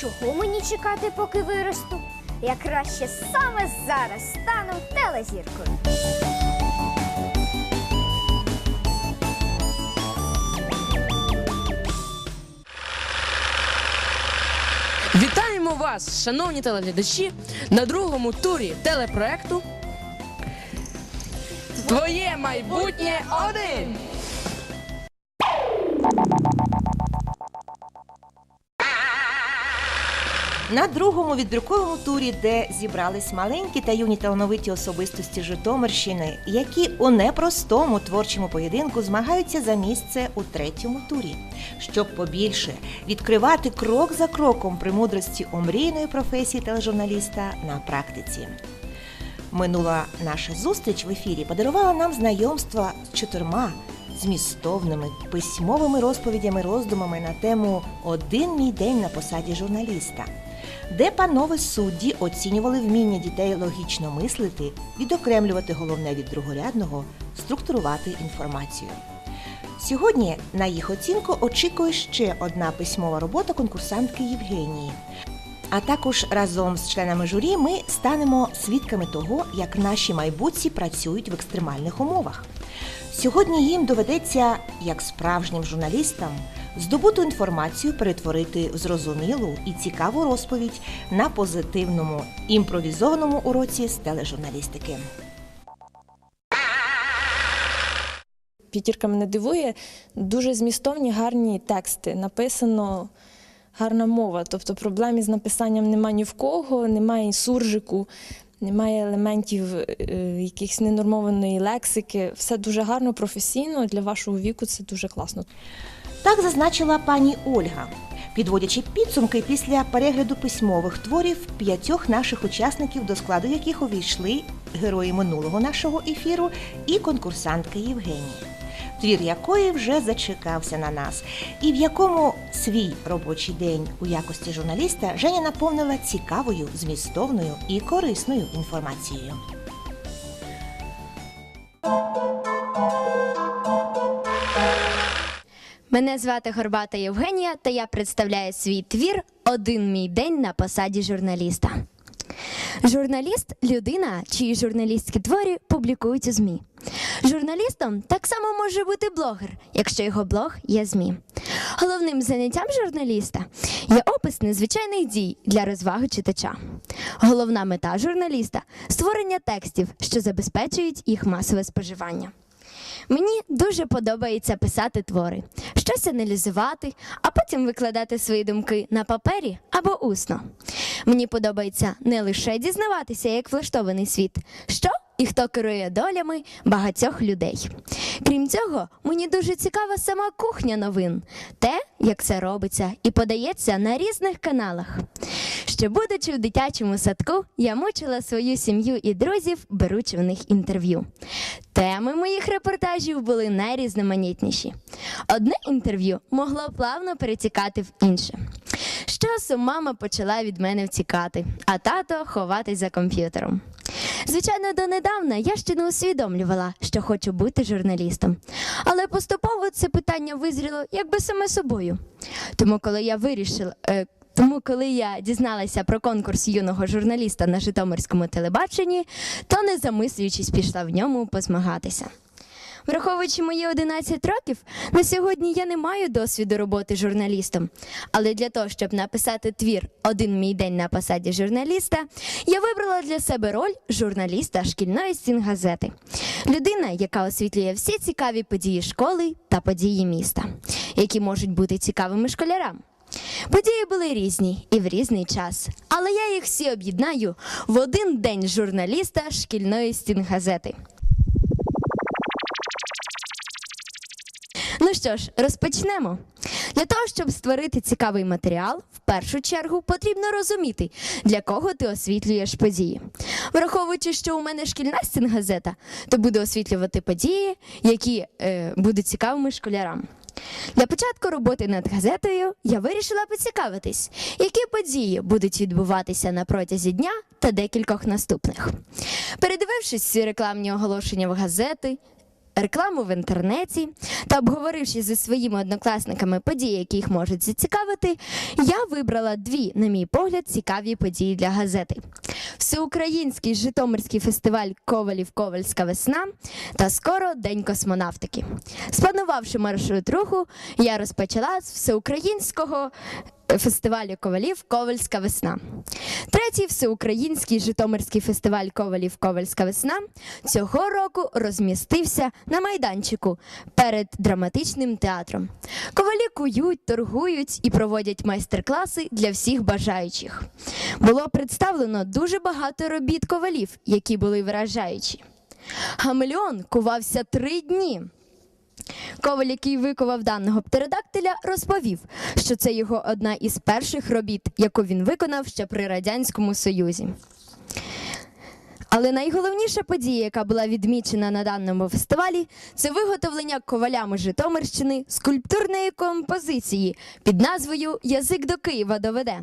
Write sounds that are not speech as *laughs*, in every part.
Чого мені чекати, поки виросту? Я краще саме зараз стану телезіркою. Вітаємо вас, шановні телеглядачі, на другому турі телепроекту Твоє майбутнє один. На другому відбірковому турі, де зібрались маленькі та юні талановиті особистості Житомирщини, які у непростому творчому поєдинку змагаються за місце у третьому турі, щоб побільше відкривати крок за кроком премудрості омрійної професії тележурналіста на практиці. Минула наша зустріч в ефірі подарувала нам знайомства з чотирма змістовними письмовими розповідями, роздумами на тему Один мій день на посаді журналіста, де панове судді оцінювали вміння дітей логічно мислити, відокремлювати головне від другорядного, структурувати інформацію. Сьогодні на їх оцінку очікує ще одна письмова робота конкурсантки Євгенії. А також разом з членами журі ми станемо свідками того, як наші майбутці працюють в екстремальних умовах. Сьогодні їм доведеться, як справжнім журналістам, здобуту інформацію перетворити в зрозумілу і цікаву розповідь на позитивному імпровізованому уроці з тележурналістики. П'ятірка мене дивує. Дуже змістовні, гарні тексти. Написано гарна мова. Тобто проблем із написанням немає ні в кого, немає суржику, немає елементів е, якихось ненормованої лексики. Все дуже гарно, професійно. Для вашого віку це дуже класно. Так зазначила пані Ольга, підводячи підсумки після перегляду письмових творів п'ятьох наших учасників, до складу яких увійшли герої минулого нашого ефіру і конкурсантка Євгенія, твір якої вже зачекався на нас, і в якому свій робочий день у якості журналіста Женя наповнила цікавою, змістовною і корисною інформацією. Мене звати Горбата Євгенія, та я представляю свій твір Один мій день на посаді журналіста. Журналіст людина, чиї журналістські твори публікують у ЗМІ. Журналістом так само може бути блогер, якщо його блог є ЗМІ. Головним заняттям журналіста є опис незвичайних дій для розваги читача. Головна мета журналіста створення текстів, що забезпечують їх масове споживання. Мені дуже подобається писати твори, щось аналізувати, а потім викладати свої думки на папері або усно. Мені подобається не лише дізнаватися, як влаштований світ, що і хто керує долями багатьох людей. Крім цього, мені дуже цікава сама кухня новин, те, як це робиться і подається на різних каналах. Ще будучи в дитячому садку, я мучила свою сім'ю і друзів, беручи в них інтерв'ю. Теми моїх репортажів були найрізноманітніші. Одне інтерв'ю могло плавно перетікати в інше. З часом мама почала від мене втікати, а тато ховатись за комп'ютером. Звичайно, донедавна я ще не усвідомлювала, що хочу бути журналістом. Але поступово це питання визріло якби саме собою. Тому, коли я вирішила. Тому, коли я дізналася про конкурс юного журналіста на Житомирському телебаченні, то не замислюючись, пішла в ньому позмагатися. Враховуючи мої 11 років, на сьогодні я не маю досвіду роботи журналістом. Але для того, щоб написати твір Один мій день на посаді журналіста, я вибрала для себе роль журналіста шкільної стінгазети. Людина, яка освітлює всі цікаві події школи та події міста, які можуть бути цікавими школярам. Події були різні і в різний час, але я їх всі об'єднаю в один день журналіста шкільної стінгазети. Ну що ж, розпочнемо. Для того, щоб створити цікавий матеріал, в першу чергу потрібно розуміти, для кого ти освітлюєш події. Враховуючи, що у мене шкільна стінгазета, то буду освітлювати події, які е, будуть цікавими школярам. Для початку роботи над газетою я вирішила поцікавитись, які події будуть відбуватися на протязі дня та декількох наступних. Передивившись всі рекламні оголошення в газети, рекламу в інтернеті та обговоривши зі своїми однокласниками події, які їх можуть зацікавити, я вибрала дві, на мій погляд, цікаві події для газети: Всеукраїнський Житомирський фестиваль Ковалів Ковальська весна та скоро День космонавтики. Спланувавши маршрут руху, я розпочала з всеукраїнського фестивалю ковалів Ковальська весна. Третій всеукраїнський Житомирський фестиваль ковалів Ковальська весна цього року розмістився на майданчику перед драматичним театром. Ковалі кують, торгують і проводять майстер-класи для всіх бажаючих. Було представлено дуже багато робіт ковалів, які були вражаючі. Гамельон кувався три дні. Коваль, який викував даного птеродактиля, розповів, що це його одна із перших робіт, яку він виконав ще при Радянському Союзі. Але найголовніша подія, яка була відмічена на даному фестивалі, це виготовлення ковалями Житомирщини скульптурної композиції під назвою Язик до Києва доведе.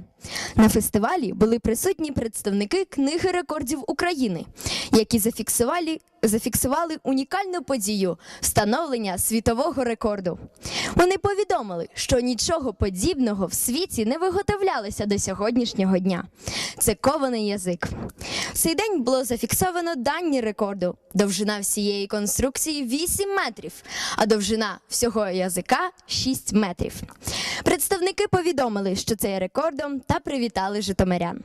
На фестивалі були присутні представники книги рекордів України, які зафіксували, зафіксували унікальну подію встановлення світового рекорду. Вони повідомили, що нічого подібного в світі не виготовлялося до сьогоднішнього дня. Це кований язик. Цей день було зафіксовано дані рекорду. Довжина всієї конструкції 8 метрів, а довжина всього язика 6 метрів. Представники повідомили, що це є рекордом та привітали житомирян.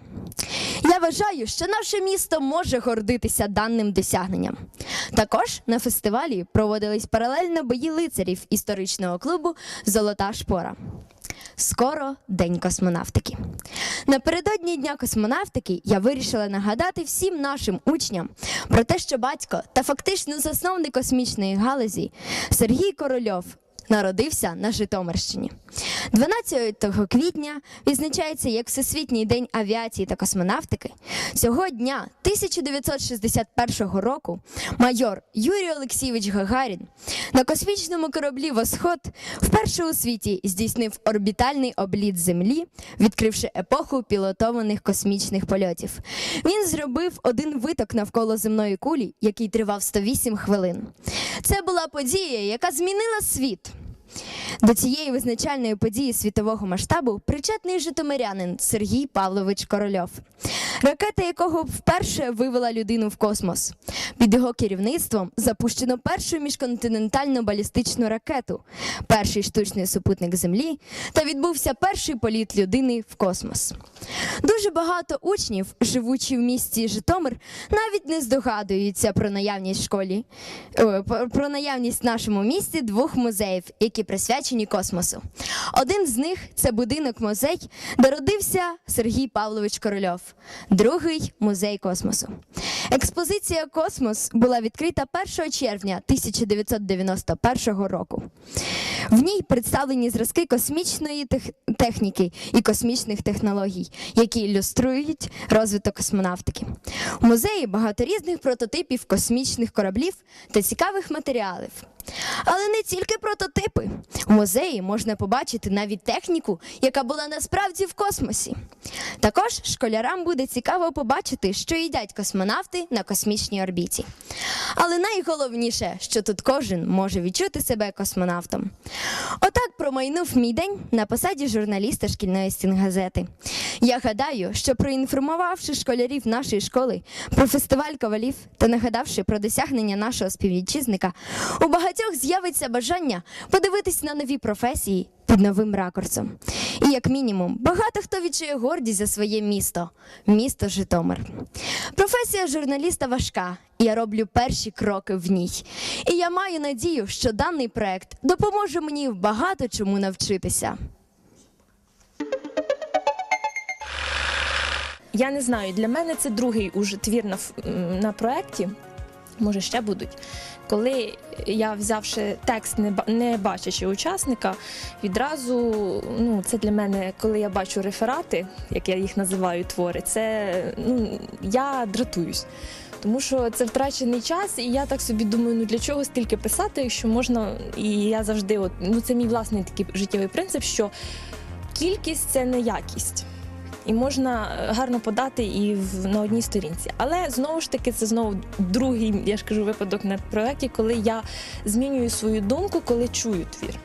Я вважаю, що наше місто може гордитися даним досягненням. Також на фестивалі проводились паралельно бої лицарів історичного клубу Золота шпора. Скоро День космонавтики. Напередодні Дня космонавтики я вирішила нагадати всім нашим учням про те, що батько та фактично засновник космічної галузі Сергій Корольов народився на Житомирщині. 12 квітня відзначається як Всесвітній день авіації та космонавтики. Цього дня 1961 року майор Юрій Олексійович Гагарін на космічному кораблі Восход вперше у світі здійснив орбітальний обліт Землі, відкривши епоху пілотованих космічних польотів. Він зробив один виток навколо земної кулі, який тривав 108 хвилин. Це була подія, яка змінила світ. До цієї визначальної події світового масштабу причетний житомирянин Сергій Павлович Корольов, ракета якого вперше вивела людину в космос. Під його керівництвом запущено першу міжконтинентальну балістичну ракету, перший штучний супутник Землі та відбувся перший політ людини в космос. Дуже багато учнів, живучи в місті Житомир, навіть не здогадуються про наявність в школі е, про- про наявність в нашому місті двох музеїв, які присвячені космосу. Один з них це будинок музей, де родився Сергій Павлович Корольов, другий музей космосу. Експозиція Космос була відкрита 1 червня 1991 року. В ній представлені зразки космічної техніки і космічних технологій, які ілюструють розвиток космонавтики. У музеї багато різних прототипів космічних кораблів та цікавих матеріалів. Але не тільки прототипи. У музеї можна побачити навіть техніку, яка була насправді в космосі. Також школярам буде цікаво побачити, що їдять космонавти на космічній орбіті. Але найголовніше, що тут кожен може відчути себе космонавтом. Отак промайнув мій день на посаді журналіста шкільної стінгазети. Я гадаю, що проінформувавши школярів нашої школи про фестиваль ковалів та нагадавши про досягнення нашого співвітчизника, у багатьох з'явиться бажання подивитись на нові професії під новим ракурсом. І як мінімум, багато хто відчує гордість за своє місто місто Житомир. Професія журналіста важка, і я роблю перші кроки в ній. І я маю надію, що даний проект допоможе мені багато чому навчитися. Я не знаю, для мене це другий уже твір на, на проєкті. Може ще будуть. Коли я взявши текст, не, бачачи учасника, відразу ну, це для мене, коли я бачу реферати, як я їх називаю твори, це ну, я дратуюсь. Тому що це втрачений час, і я так собі думаю, ну для чого стільки писати, якщо можна. І я завжди, от ну це мій власний такий життєвий принцип, що кількість це не якість. І можна е, гарно подати і в на одній сторінці. Але знову ж таки, це знову другий, я ж кажу, випадок на проєкті, коли я змінюю свою думку, коли чую твір.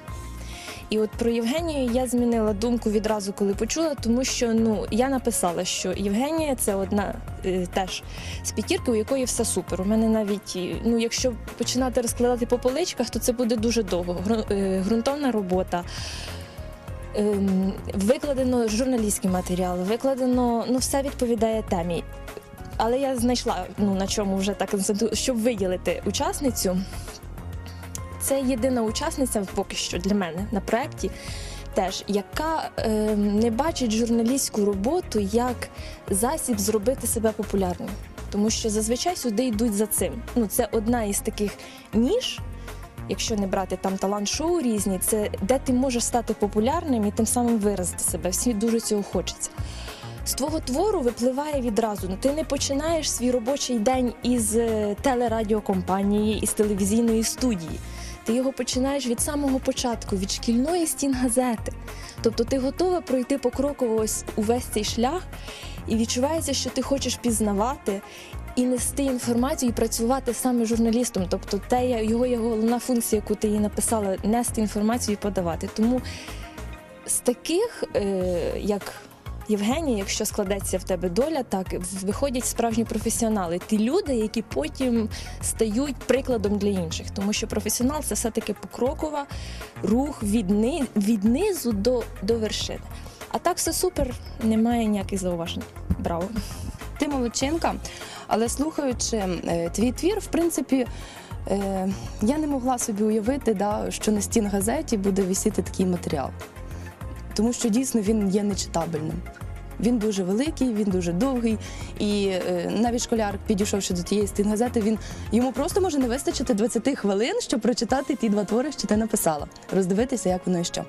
І от про Євгенію я змінила думку відразу, коли почула, тому що ну я написала, що Євгенія це одна е, теж з п'ятірки, у якої все супер. У мене навіть ну, якщо починати розкладати по поличках, то це буде дуже довго. Гру- е, робота. Ем, Викладено журналістський матеріал, викладено, ну все відповідає темі. Але я знайшла ну на чому вже так щоб виділити учасницю. Це єдина учасниця поки що для мене на проєкті, теж яка ем, не бачить журналістську роботу як засіб зробити себе популярним. Тому що зазвичай сюди йдуть за цим. Ну, це одна із таких ніж, якщо не брати там талант-шоу різні, це де ти можеш стати популярним і тим самим виразити себе. Всі дуже цього хочеться. З твого твору випливає відразу. Ну ти не починаєш свій робочий день із е, телерадіокомпанії, із телевізійної студії. Ти його починаєш від самого початку, від шкільної стін газети. Тобто ти готова пройти покроково ось увесь цей шлях, і відчувається, що ти хочеш пізнавати і нести інформацію, і працювати саме журналістом. Тобто, те його є головна функція, яку ти їй написала, нести інформацію і подавати. Тому з таких, е, як Євгенія, якщо складеться в тебе доля, так виходять справжні професіонали. Ті люди, які потім стають прикладом для інших. Тому що професіонал це все-таки покрокова рух від, ни, від низу до, до вершини. А так все супер, немає ніяких зауважень. Браво! Ти молодчинка, але слухаючи е, твій твір, в принципі, е, я не могла собі уявити, да, що на стін газеті буде висіти такий матеріал. Тому що дійсно він є нечитабельним. Він дуже великий, він дуже довгий, і е, навіть школяр, підійшовши до тієї стін газети, він йому просто може не вистачити 20 хвилин, щоб прочитати ті два твори, що ти написала, роздивитися, як воно і що.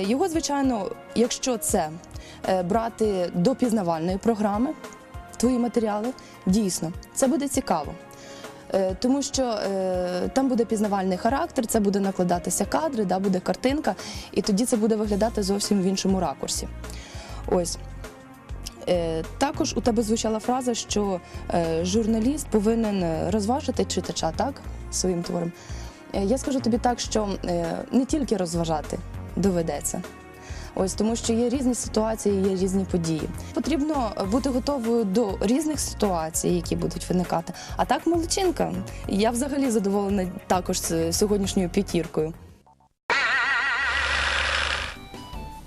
Його, звичайно, якщо це брати до пізнавальної програми, твої матеріали, дійсно, це буде цікаво. Е, Тому що е, там буде пізнавальний характер, це буде накладатися кадри, да, буде картинка, і тоді це буде виглядати зовсім в іншому ракурсі. Ось. Е, також у тебе звучала фраза, що е, журналіст повинен розважити читача так, своїм твором. Е, я скажу тобі так, що е, не тільки розважати доведеться. Ось тому, що є різні ситуації, є різні події. Потрібно бути готовою до різних ситуацій, які будуть виникати. А так, молодчинка. Я взагалі задоволена також з сьогоднішньою п'ятіркою.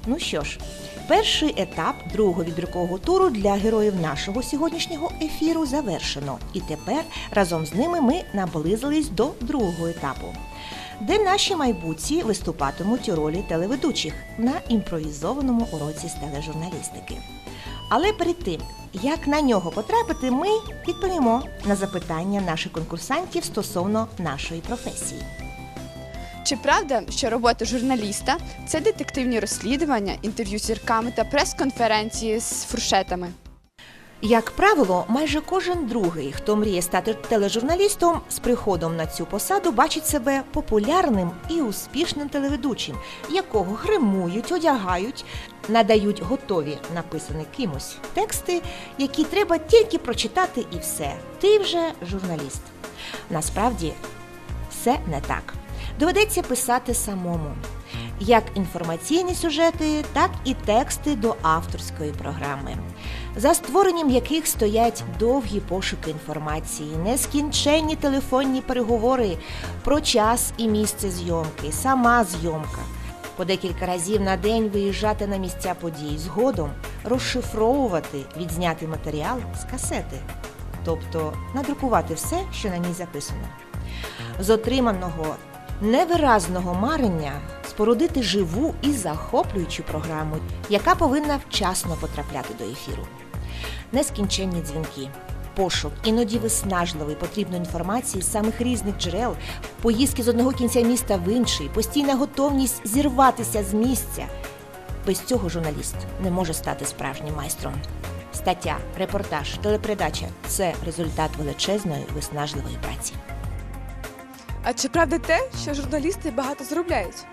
Ну що ж, перший етап другого відбіркового туру для героїв нашого сьогоднішнього ефіру завершено. І тепер разом з ними ми наблизились до другого етапу, де наші майбутці виступатимуть у ролі телеведучих на імпровізованому уроці з тележурналістики. Але перед тим, як на нього потрапити, ми відповімо на запитання наших конкурсантів стосовно нашої професії. Чи правда, що робота журналіста це детективні розслідування, інтерв'ю зірками та прес-конференції з фуршетами? Як правило, майже кожен другий, хто мріє стати тележурналістом, з приходом на цю посаду бачить себе популярним і успішним телеведучим, якого гримують, одягають, надають готові написані кимось тексти, які треба тільки прочитати і все. Ти вже журналіст. Насправді все не так. Доведеться писати самому. Як інформаційні сюжети, так і тексти до авторської програми, за створенням яких стоять довгі пошуки інформації, нескінченні телефонні переговори про час і місце зйомки, сама зйомка. По декілька разів на день виїжджати на місця подій, згодом розшифровувати відзнятий матеріал з касети, тобто надрукувати все, що на ній записано. З отриманого невиразного марення спорудити живу і захоплюючу програму, яка повинна вчасно потрапляти до ефіру. Нескінченні дзвінки, пошук, іноді виснажливий потрібної інформації з самих різних джерел, поїздки з одного кінця міста в інший, постійна готовність зірватися з місця. Без цього журналіст не може стати справжнім майстром. Стаття, репортаж, телепередача це результат величезної виснажливої праці. А чи правда те, що журналісти багато заробляють?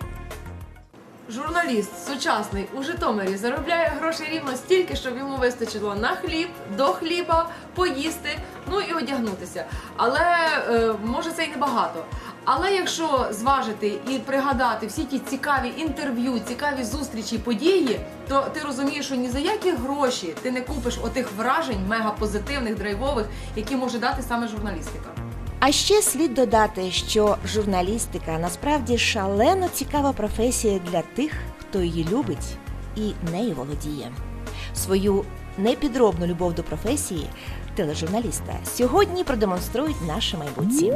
Журналіст сучасний у Житомирі заробляє грошей рівно стільки, щоб йому вистачило на хліб, до хліба, поїсти, ну і одягнутися. Але е, може це й небагато. Але якщо зважити і пригадати всі ті цікаві інтерв'ю, цікаві зустрічі, події, то ти розумієш, що ні за які гроші ти не купиш отих вражень мегапозитивних, драйвових, які може дати саме журналістика. А ще слід додати, що журналістика насправді шалено цікава професія для тих, хто її любить і нею володіє. Свою непідробну любов до професії тележурналіста сьогодні продемонструють наші майбутці.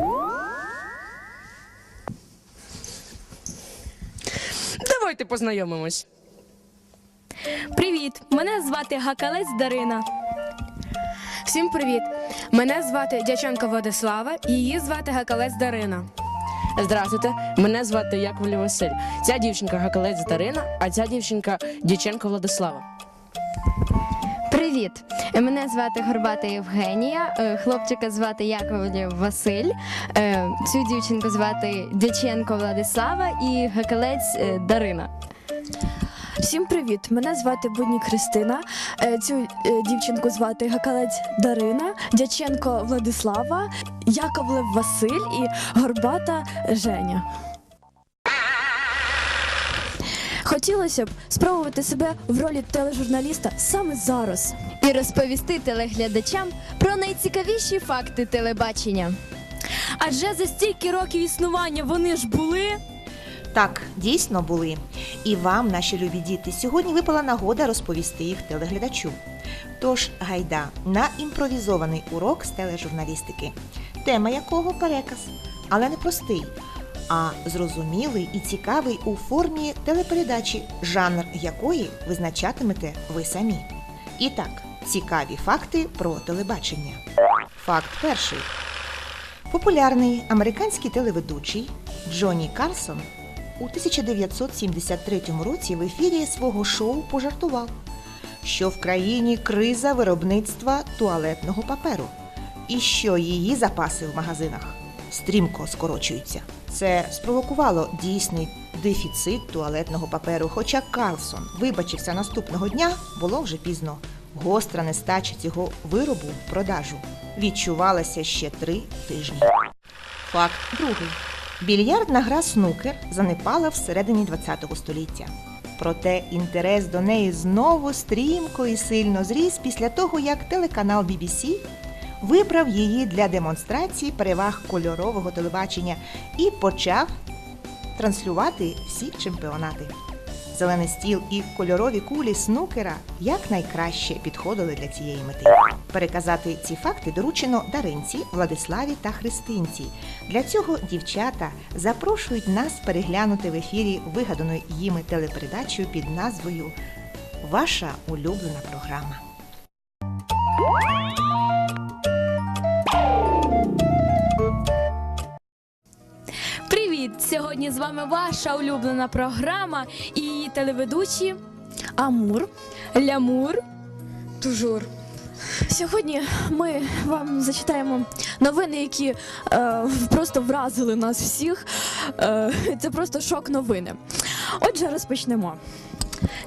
Давайте познайомимось. Привіт! Мене звати Гакалець Дарина. Всім привіт! Мене звати Дяченко Владислава, і її звати Гакалець Дарина. Здравствуйте, мене звати Яковлів Василь. Ця дівчинка Гакалець Дарина, а ця дівчинка Дяченко Владислава. Привіт! Мене звати Горбата Євгенія, е, хлопчика звати Яковлів Василь, е, цю дівчинку звати Дяченко Владислава і Гакалець е, Дарина. Всім привіт! Мене звати Будні Христина. Е, Цю е, дівчинку звати Гакалець Дарина, Дяченко Владислава, Яковлев Василь і Горбата Женя. Хотілося б спробувати себе в ролі тележурналіста саме зараз. І розповісти телеглядачам про найцікавіші факти телебачення. Адже за стільки років існування вони ж були. Так, дійсно були. І вам, наші любі діти, сьогодні випала нагода розповісти їх телеглядачу. Тож гайда на імпровізований урок з тележурналістики, тема якого переказ, але не простий, а зрозумілий і цікавий у формі телепередачі, жанр якої визначатимете ви самі. І так, цікаві факти про телебачення. Факт перший. Популярний американський телеведучий Джонні Карсон у 1973 році в ефірі свого шоу пожартував, що в країні криза виробництва туалетного паперу і що її запаси в магазинах стрімко скорочуються. Це спровокувало дійсний дефіцит туалетного паперу. Хоча Карлсон вибачився наступного дня, було вже пізно. Гостра нестача цього виробу в продажу відчувалася ще три тижні. Факт другий. Більярдна гра снукер занепала всередині ХХ століття. Проте інтерес до неї знову стрімко і сильно зріс після того, як телеканал BBC вибрав її для демонстрації переваг кольорового телебачення і почав транслювати всі чемпіонати. Зелений стіл і кольорові кулі снукера якнайкраще підходили для цієї мети. Переказати ці факти доручено Даринці, Владиславі та Христинці. Для цього дівчата запрошують нас переглянути в ефірі вигадану їми телепередачу під назвою Ваша улюблена програма. Привіт! Сьогодні з вами ваша улюблена програма і її телеведучі Амур, Лямур, Тужур. Сьогодні ми вам зачитаємо новини, які е, просто вразили нас всіх. Е, це просто шок новини. Отже, розпочнемо.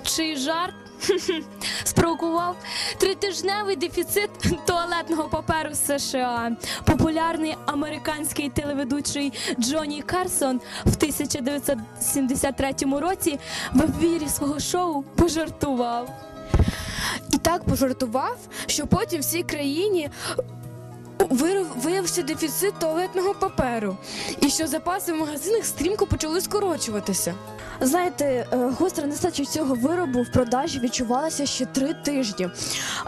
Чий жарт *laughs* спровокував тритижневий дефіцит туалетного паперу США. Популярний американський телеведучий Джонні Карсон в 1973 році в ефірі свого шоу пожартував. Так пожартував, що потім всій країні виявився дефіцит туалетного паперу, і що запаси в магазинах стрімко почали скорочуватися. Знаєте, е, гостра нестача цього виробу в продажі відчувалася ще три тижні.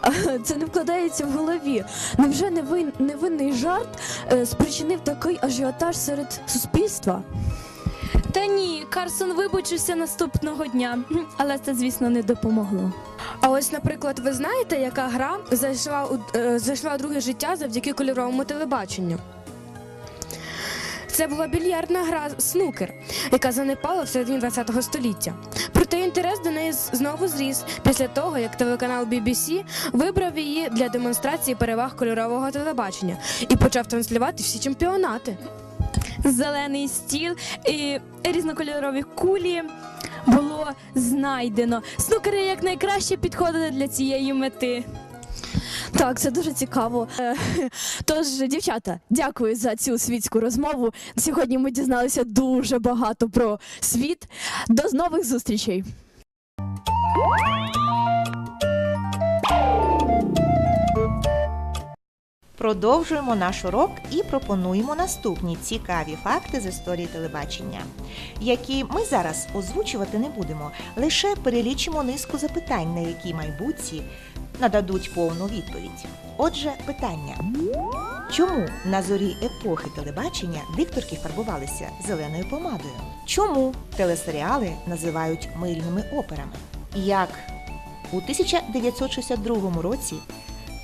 Е, Це не вкладається в голові. Невже невин, невинний жарт е, спричинив такий ажіотаж серед суспільства? Та ні, Карсон вибачився наступного дня, *laughs* але це, звісно, не допомогло. А ось, наприклад, ви знаєте, яка гра зайшла у, е, зайшла у друге життя завдяки кольоровому телебаченню? Це була більярдна гра снукер, яка занепала в середині ХХ століття. Проте інтерес до неї знову зріс після того, як телеканал BBC вибрав її для демонстрації переваг кольорового телебачення і почав транслювати всі чемпіонати. Зелений стіл і різнокольорові кулі було знайдено. Снукери якнайкраще підходили для цієї мети. Так, це дуже цікаво. Е, *laughs* Тож, дівчата, дякую за цю світську розмову. Сьогодні ми дізналися дуже багато про світ. До нових зустрічей! Продовжуємо наш урок і пропонуємо наступні цікаві факти з історії телебачення, які ми зараз озвучувати не будемо, лише перелічимо низку запитань, на які майбутці нададуть повну відповідь. Отже, питання: чому на зорі епохи телебачення дикторки фарбувалися зеленою помадою? Чому телесеріали називають мильними операми? Як у 1962 році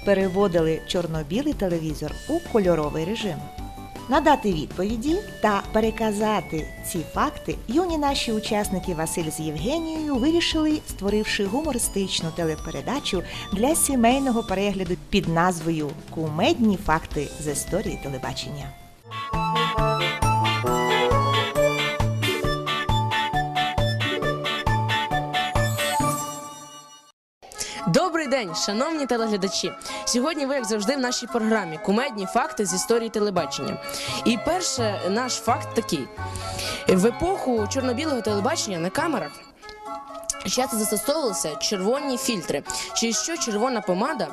переводили чорно-білий телевізор у кольоровий режим. Надати відповіді та переказати ці факти юні наші учасники Василь з Євгенією вирішили, створивши гумористичну телепередачу для сімейного перегляду під назвою Кумедні факти з історії телебачення. Добрий день, шановні телеглядачі. Сьогодні ви, як завжди, в нашій програмі Кумедні факти з історії телебачення. І перше наш факт такий: в епоху чорно-білого телебачення на камерах. Часто застосовувалися червоні фільтри, через що червона помада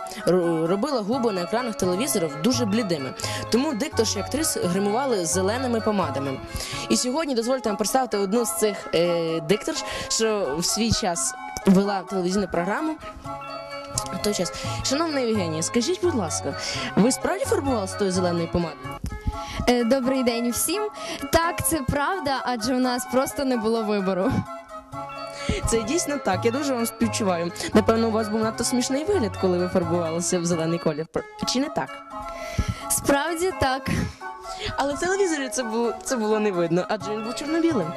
робила губи на екранах телевізорів дуже блідими. Тому дикторші і актриси гримували зеленими помадами. І сьогодні дозвольте вам представити одну з цих е, дикторш, що в свій час вела телевізійну програму. В той час. Шановна Євгенія, скажіть, будь ласка, ви справді фарбувалися тою зеленою помадою? Е, Добрий день всім. Так, це правда, адже у нас просто не було вибору. Це дійсно так. Я дуже вам співчуваю. Напевно, у вас був надто смішний вигляд, коли ви фарбувалися в зелений колір. Чи не так? Справді так. Але в телевізорі це було це було не видно, адже він був чорно-білим.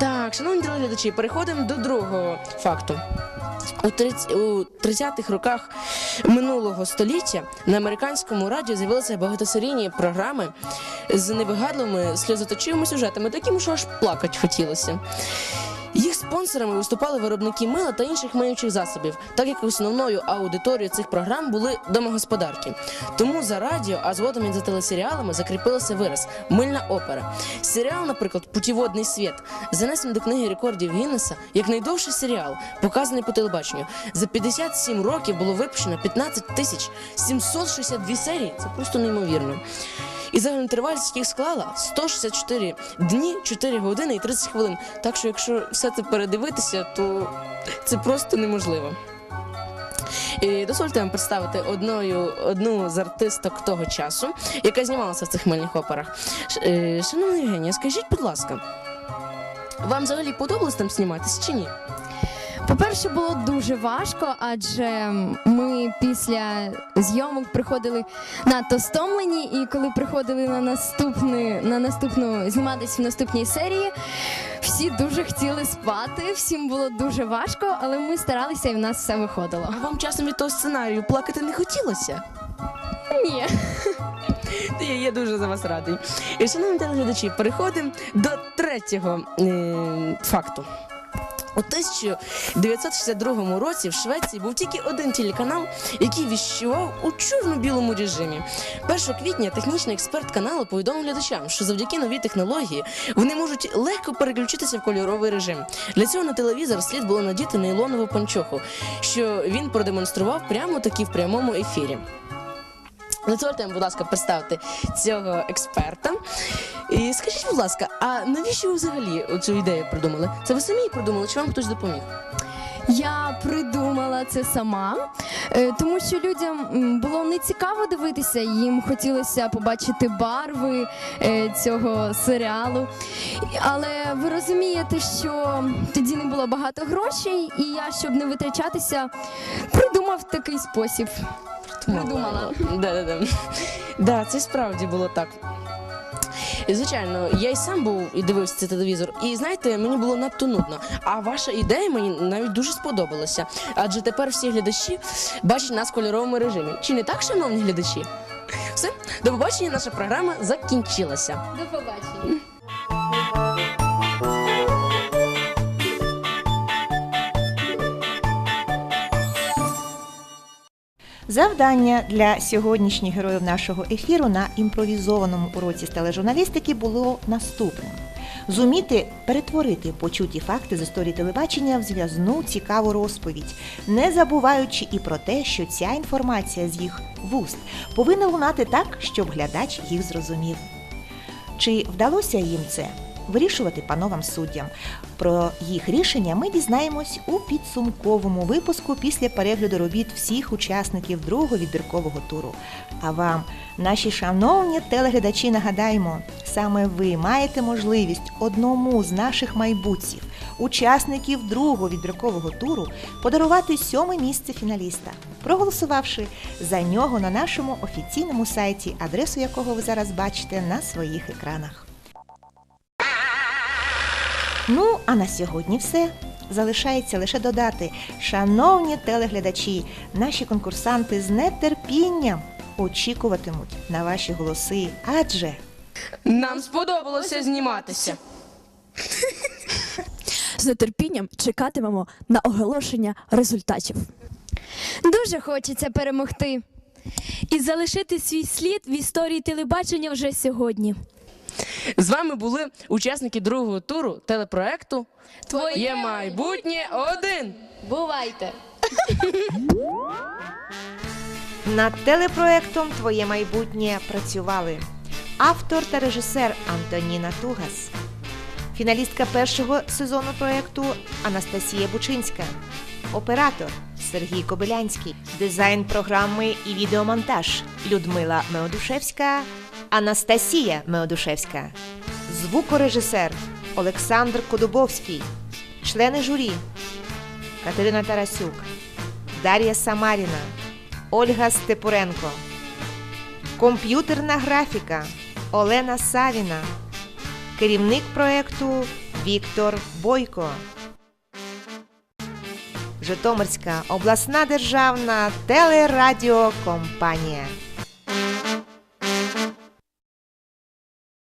Так, шановні телеглядачі, переходимо до другого факту. У 30 у 30-х роках минулого століття на американському радіо з'явилися багатосерійні програми з невигадливими сльозоточивими сюжетами, такими, що аж плакати хотілося. Спонсорами виступали виробники мила та інших миючих засобів, так як основною аудиторією цих програм були домогосподарки. Тому за радіо, а згодом і за телесеріалами закріпилося вираз мильна опера. Серіал, наприклад, Путіводний світ занесений до книги рекордів Гіннеса як найдовший серіал, показаний по телебаченню. За 57 років було випущено 15 тисяч 762 серії. Це просто неймовірно. І загальна тривалість яких склала 164 дні, 4 години і 30 хвилин. Так що, якщо все це передивитися, то це просто неможливо. І дозвольте вам представити одною, одну з артисток того часу, яка знімалася в цих мильних операх. Е, Шановна Євгенія, скажіть, будь ласка, вам взагалі подобалось там зніматися чи ні? По-перше, було дуже важко, адже ми після зйомок приходили надто стомлені, і коли приходили на наступний, на наступну зніматись в наступній серії, всі дуже хотіли спати, всім було дуже важко, але ми старалися і в нас все виходило. А вам часом від того сценарію плакати не хотілося? Ні. Я, я дуже за вас радий. І, шановні телеглядачі, переходимо до третього е, факту. У 1962 році в Швеції був тільки один телеканал, який віщував у чорно-білому режимі. 1 квітня технічний експерт каналу повідомив глядачам, що завдяки новій технології вони можуть легко переключитися в кольоровий режим. Для цього на телевізор слід було надіти нейлонову панчоху, що він продемонстрував прямо таки в прямому ефірі. Дозвольте, будь ласка, представити цього експерта. І скажіть, будь ласка, а навіщо ви взагалі цю ідею придумали? Це ви самі її придумали, чи вам хтось допоміг? Я придумала робила це сама, е, тому що людям було не цікаво дивитися, їм хотілося побачити барви е, цього серіалу. Але ви розумієте, що тоді не було багато грошей, і я, щоб не витрачатися, придумав такий спосіб. Придумала. Да-да-да. Да, це справді було так. І, звичайно, я й сам був і дивився цей телевізор. І знаєте, мені було надто нудно. А ваша ідея мені навіть дуже сподобалася. Адже тепер всі глядачі бачать нас в кольоровому режимі. Чи не так, шановні глядачі? Все, до побачення, наша програма закінчилася. До побачення. Завдання для сьогоднішніх героїв нашого ефіру на імпровізованому уроці з тележурналістики було наступним: зуміти перетворити почуті факти з історії телебачення в зв'язну цікаву розповідь, не забуваючи і про те, що ця інформація з їх вуст повинна лунати так, щоб глядач їх зрозумів. Чи вдалося їм це? Вирішувати пановам суддям. Про їх рішення ми дізнаємось у підсумковому випуску після перегляду робіт всіх учасників другого відбіркового туру. А вам, наші шановні телеглядачі, нагадаємо, саме ви маєте можливість одному з наших майбутців, учасників другого відбіркового туру, подарувати сьоме місце фіналіста, проголосувавши за нього на нашому офіційному сайті, адресу якого ви зараз бачите на своїх екранах. Ну, а на сьогодні все. Залишається лише додати, шановні телеглядачі, наші конкурсанти з нетерпінням очікуватимуть на ваші голоси, адже Нам сподобалося зніматися. *laughs* З нетерпінням чекатимемо на оголошення результатів. Дуже хочеться перемогти. І залишити свій слід в історії телебачення вже сьогодні. З вами були учасники другого туру телепроекту Твоє майбутнє один. Бувайте! над телепроектом Твоє майбутнє працювали автор та режисер Антоніна Тугас, фіналістка першого сезону проекту Анастасія Бучинська, оператор Сергій Кобилянський, дизайн програми і відеомонтаж Людмила Меодушевська, Анастасія Меодушевська, звукорежисер Олександр Кодубовський, члени журі Катерина Тарасюк, Дар'я Самаріна, Ольга Степуренко, комп'ютерна графіка Олена Савіна, керівник проекту Віктор Бойко. Житомирська обласна державна телерадіокомпанія.